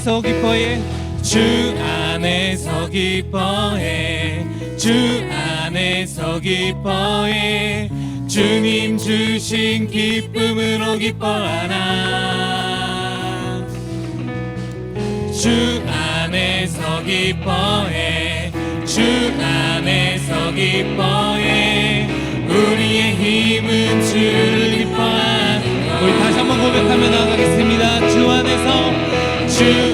안에서 기뻐해. 주 안에서 기뻐해. 주 안에서 기뻐해. 주님 주신 기쁨으로 기뻐하라. 주 안에서 기뻐해. 주 안에서 기뻐해. 우리의 힘은 주를 기뻐하는 것 우리 다시 한번 고백하며 나가겠습니다. 주 안에서 주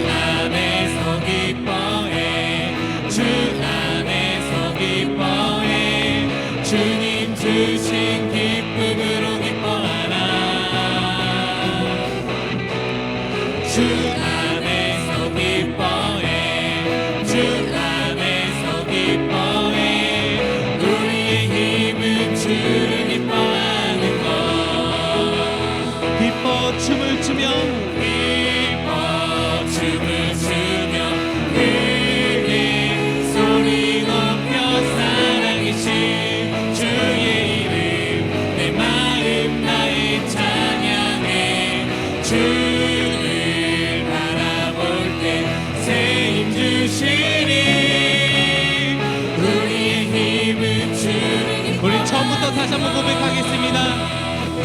한번 고백하겠습니다.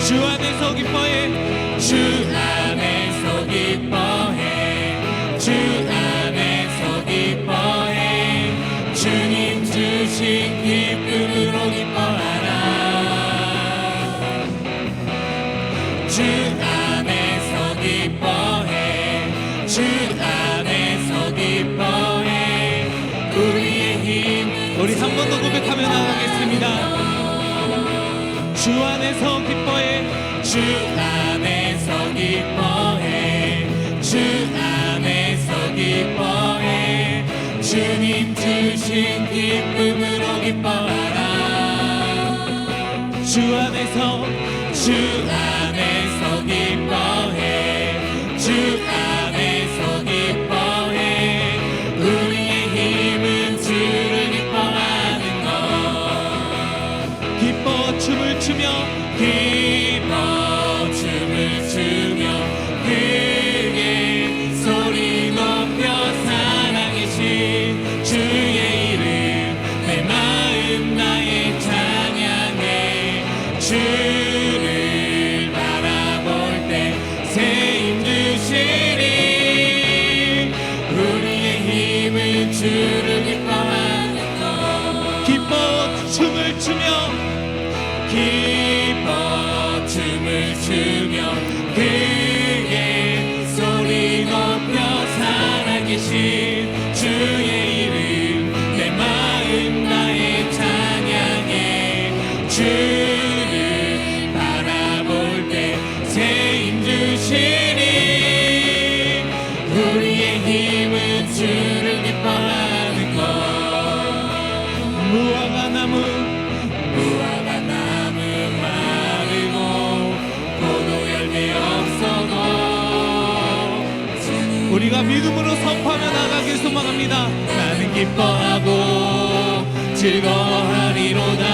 주 안에서 기뻐해. 주 안에서 기뻐해. 주 안에서 기뻐해. 주님 주신 기쁨으로 기뻐하라. 주 안에서 기뻐해. 주 안에서 기뻐해. 우리의 힘. 우리 한 번 더 고백하며 나가겠습니다 주 안에서 기뻐해. 주 안에서 기뻐해. 주 안에서 기뻐해. 주님 주신 기쁨으로 기뻐하라. 주 안에서 주 안에서 기뻐해 우리가 믿음으로 선포하며 나가길 소망합니다. 나는 기뻐하고 즐거워하리로다.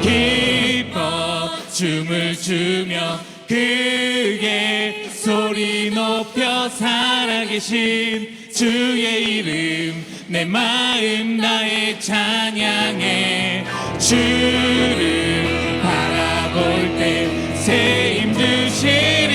기뻐 춤을 추며 크게 소리 높여 살아계신 주의 이름 내 마음 나의 찬양해 주를 바라볼 때새힘 주시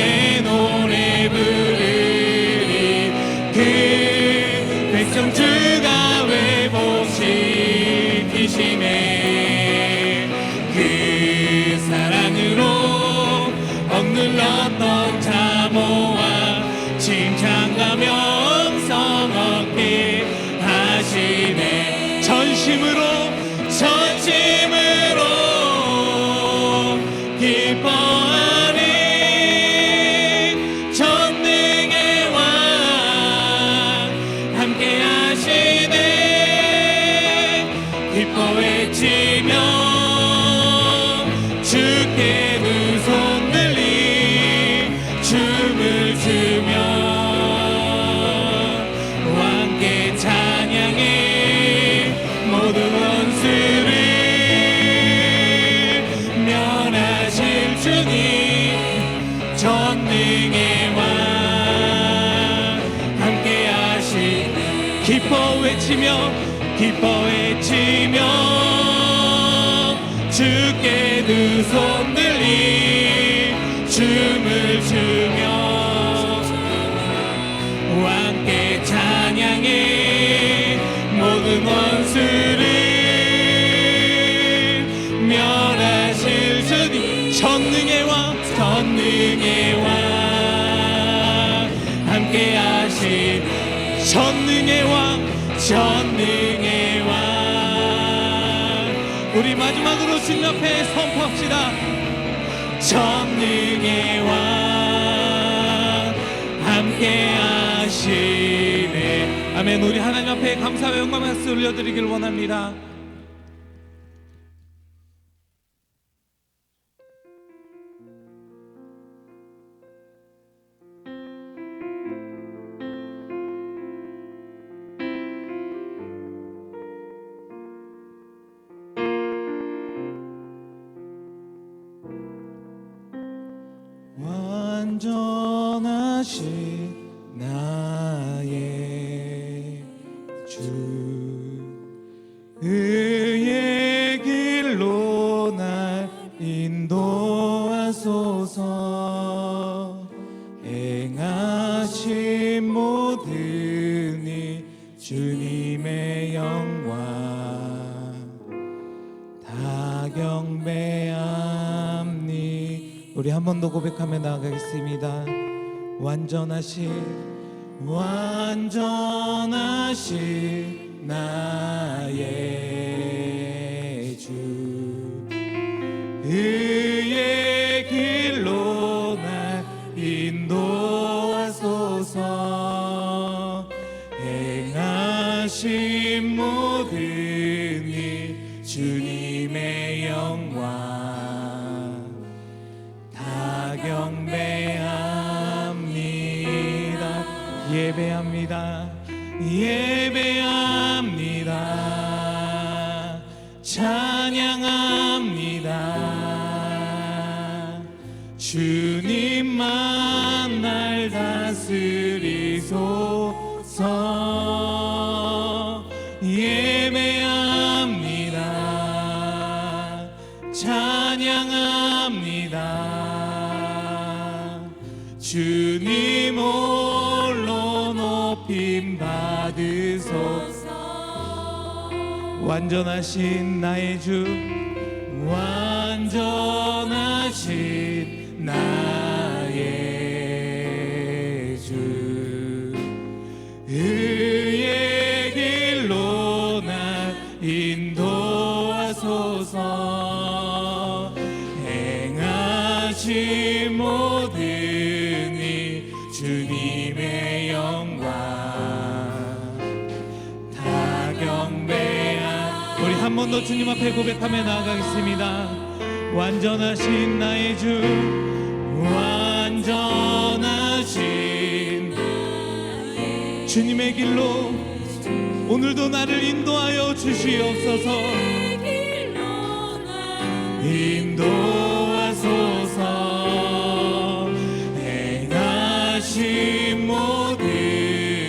yeah. 외치며 기뻐 외치며 주께 두 손 들리 춤을 추며 함께 찬양해 모든 원수를 멸하실 주님. 전능의 왕 전능의 왕 함께 하신 전능의 왕 전능의 왕. 우리 마지막으로 주님 앞에 선포합시다. 전능의 왕 함께 하시네. 아멘. 우리 하나님 앞에 감사와 영광 말씀 올려드리길 원합니다 나의 주. 의의 길로 날 인도하소서. 행하신 모든 이 주님의 영광. 다 경배합니 우리 한 번 더 고백하며 나아가겠습니다 완전하신 완전하신 나의 주. 의의 길로 날 인도하소서. 행하신 모든 이 주님의 영광 예배합니다. 예배합니다. 찬양합니다. 주님만 날 다스리 받으소서 완전하신 나의 주 완전하신 나의 주. 의의 길로 날 인도하소서 한 우리 한번 더 주님 앞에 고백하며 나아가겠습니다. 완전하신 나의 주 완전하신 주님의 길로 오늘도 나를 인도하여 주시옵소서. 인도하소서. 행하신 모든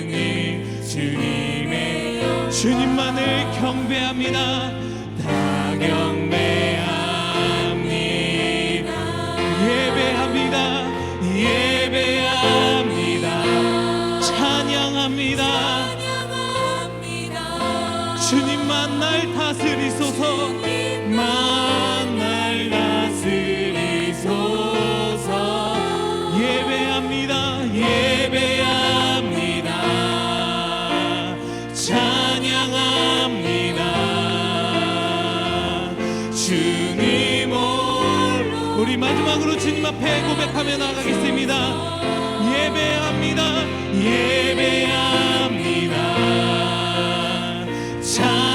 이 주님의 주님만을 경배합니다. 다경 주님 앞에 고백하며 나가겠습니다. 예배합니다. 예배합니다. 찬